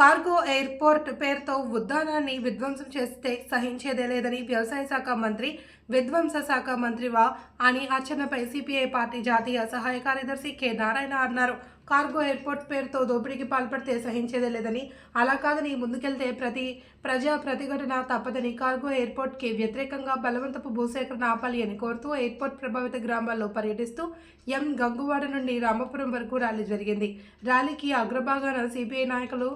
Cargo airport పేరుతో ఉద్యానాన్ని విధ్వంసం చేస్తే సహించేదే లేదని వ్యవసాయ శాఖ మంత్రి విధ్వంస శాఖ మంత్రివా అని అచ్చెన్నపై సిపిఐ పార్టీ జాతీయ సహాయ కార్యదర్శి కె. నారాయణ అన్నారు. కార్గో ఎయిర్పోర్ట్ పేరుతో దోపిడీకి పాల్పడితే సహించేదే లేదని అలా కాదని ముందుకెళ్తే ప్రతి ప్రజా ప్రతిఘటన తప్పదని కార్గో ఎయిర్పోర్ట్కి వ్యతిరేకంగా బలవంతపు భూసేకరణ ఆపాలి అని కోరుతూ ఎయిర్పోర్ట్ ప్రభావిత గ్రామాల్లో పర్యటిస్తూ ఎం. గంగువాడ నుండి రామపురం వరకు ర్యాలీ జరిగింది. ర్యాలీకి అగ్రభాగాన సిపిఐ నాయకులు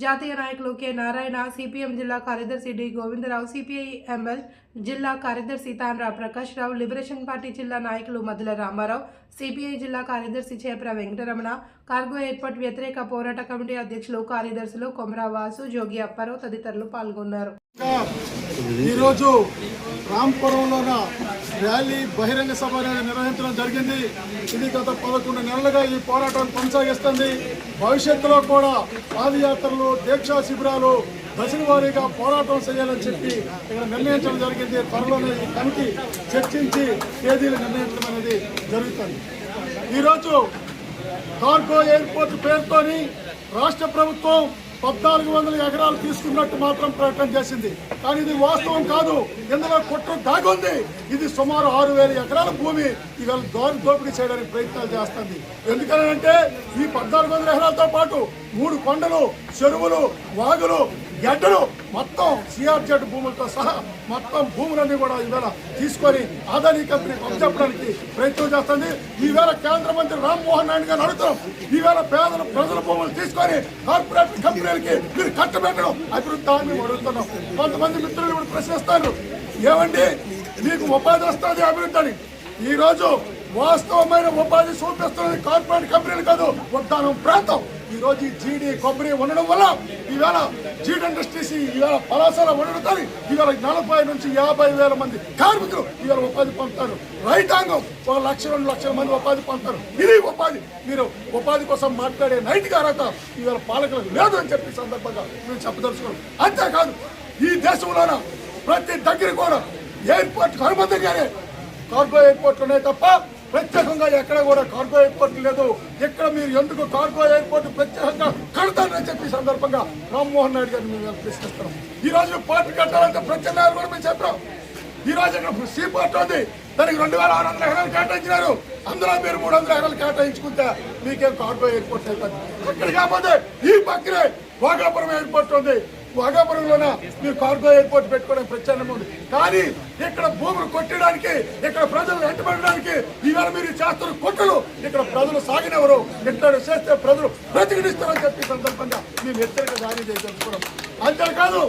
జాతీయ నాయకులు కె. నారాయణ సిపిఎం జిల్లా కార్యదర్శి డి. గోవిందరావు సిపిఐ ఎంఎల్ జిల్లా కార్యదర్శి తాన్రా ప్రకాష్ రావు లిబరేషన్ పార్టీ జిల్లా నాయకులు మధుల రామారావు సిపిఐ జిల్లా కార్యదర్శి చేప్ర వెంకటరమణ కార్గో ఎయిర్పోర్ట్ వ్యతిరేక పోరాట కమిటీ అధ్యక్షులు కార్యదర్శులు కొమరావాసు జోగి అప్పారావు తదితరులు పాల్గొన్నారు. ఈరోజు రాంపురంలోన ర్యాలీ బహిరంగ సభ అనేది నిర్వహించడం జరిగింది. ఇది గత పదకొండు నెలలుగా ఈ పోరాటాన్ని కొనసాగిస్తుంది. భవిష్యత్తులో కూడా పాదయాత్రలు దీక్షా శిబిరాలు దశల వారీగా పోరాటం చేయాలని చెప్పి ఇక్కడ నిర్ణయించడం జరిగింది. త్వరలోనే ఈ కమిటీ చర్చించి తేదీలు నిర్ణయించడం అనేది జరుగుతుంది. ఈరోజు కార్గో ఎయిర్పోర్ట్ పేరుతోని రాష్ట్ర ప్రభుత్వం పద్నాలుగు వందల ఎకరాలు తీసుకున్నట్టు మాత్రం ప్రకటన చేసింది. కానీ ఇది వాస్తవం కాదు. ఇందులో కుట్ర దాగుంది. ఇది సుమారు ఆరు వేల ఎకరాల భూమి. ఇవాళ దారి దోపిడీ చేయడానికి ప్రయత్నాలు చేస్తుంది. ఎందుకనంటే ఈ పద్నాలుగు వందల ఎకరాలతో పాటు మూడు కొండలు చెరువులు వాగులు గడ్డలు మొత్తం సిఆర్జెడ్ భూములతో సహా మొత్తం భూములన్నీ కూడా ఈవేళ తీసుకొని అదానీ కంపెనీ పంపించడానికి ప్రయత్నం చేస్తుంది. ఈవేళ కేంద్ర మంత్రి రామ్మోహన్ నాయుడు గారు అడుగుతాం ఈవేళ పేదల ప్రజల భూములు తీసుకొని కార్పొరేట్ కంపెనీలకి మీరు కట్టబెట్టడం అభివృద్ధి అని మేము అడుగుతున్నాం. కొంతమంది మిత్రులు ఇప్పుడు ప్రశ్నిస్తారు ఏమండి? మీకు ఉపాధి వస్తుంది అభివృద్ధి అని ఈ రోజు వాస్తవమైన ఉపాధి చూపిస్తున్నది కార్పొరేట్ కంపెనీలు కాదు ఉద్దానం ప్రాంతం. ఈరోజు రోజు జీడి కొబ్బరి ఉండడం వల్ల ఈవేళ జీడి ఇండస్ట్రీస్ ఈవేళ పలాసాల ఉండడంతో ఈవేళ నలభై నుంచి యాభై వేల మంది కార్మికులు ఈవేళ ఉపాధి పొందుతారు. రైతాంగం ఒక లక్ష రెండు లక్షల మంది ఉపాధి పొందుతారు. ఇది ఉపాధి. మీరు ఉపాధి కోసం మాట్లాడే నైతిక అర్హత ఈవేళ పాలకులకు లేదు అని చెప్పి సందర్భంగా మేము చెప్పదలుచుకోండి అంతేకాదు ఈ దేశంలోన ప్రతి దగ్గర కూడా ఎయిర్పోర్ట్ అనుమతిగానే కార్గో ఎయిర్పోర్ట్ ఉన్నాయి తప్ప ప్రత్యేకంగా ఎక్కడ కూడా కార్గో ఎయిర్పోర్ట్ లేదు. ఎక్కడ మీరు ఎందుకు కార్గో ఎయిర్పోర్ట్ ప్రత్యేకంగా కడతారని చెప్పి సందర్భంగా రామ్మోహన్ నాయుడు గారిని మేము ప్రశ్నిస్తున్నాం ఈ రోజు పార్టీ కట్టాలంటే ప్రత్యేక కూడా మేము చెప్పాం. ఈ రోజు ఇక్కడ సీ పార్ట్ ఉంది. దానికి రెండు వేల ఆరు వందల ఎకరాలు కేటాయించినారు. అందులో మీరు మూడు వందల ఎకరాలు కేటాయించుకుంటే మీకేం కార్గో ఎయిర్పోర్ట్ అవుతుంది అక్కడ కాకపోతే ఈ పక్కనే వాగాపురం ఎయిర్పోర్ట్ ఉంది. వాగాపురంలోన? మీరు కార్గో ఎయిర్పోర్ట్ పెట్టుకోవడానికి ప్రచారం ఉంది. కానీ ఇక్కడ భూములు కొట్టడానికి ఇక్కడ ప్రజలు వెంటబడడానికి ఈవేళ మీరు చేస్తున్న కుట్రలు ఇక్కడ ప్రజలు సాగినెవరు? ఇక్కడ చేస్తే ప్రజలు ప్రతిఘటిస్తారని చెప్పి సందర్భంగా మేము హెచ్చరిక జారీ చేసేసుకున్నాం. అంతేకాదు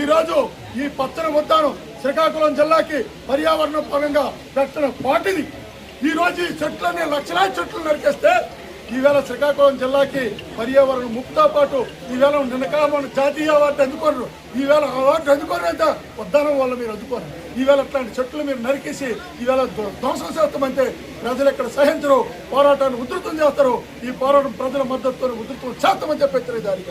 ఈ రోజు ఈ పచ్చని ఉద్దానం శ్రీకాకుళం జిల్లాకి పర్యావరణ పరంగా పెట్టిన పాటిది ఈ రోజు ఈ చెట్లన్నీ లక్షలాది చెట్లు నరికేస్తే ఈవేళ శ్రీకాకుళం జిల్లాకి పర్యావరణ ముక్తో పాటు ఈవేళ నిన్నకాలం జాతీయ అవార్డు అందుకోరు. ఈవేళ అవార్డు అందుకోరు అయితే ఉద్దానం వల్ల మీరు అందుకోరు. ఈవేళ అట్లాంటి చెట్లు మీరు నరికేసి ఈవేళ ధ్వ- ధ్వంసం చేస్తామంటే ప్రజలు ఇక్కడ సహించరు. పోరాటాన్ని ఉధృతం చేస్తారు. ఈ పోరాటం ప్రజల మద్దతుతో ఉధృతం చేస్తామని చెప్పి హెచ్చరిక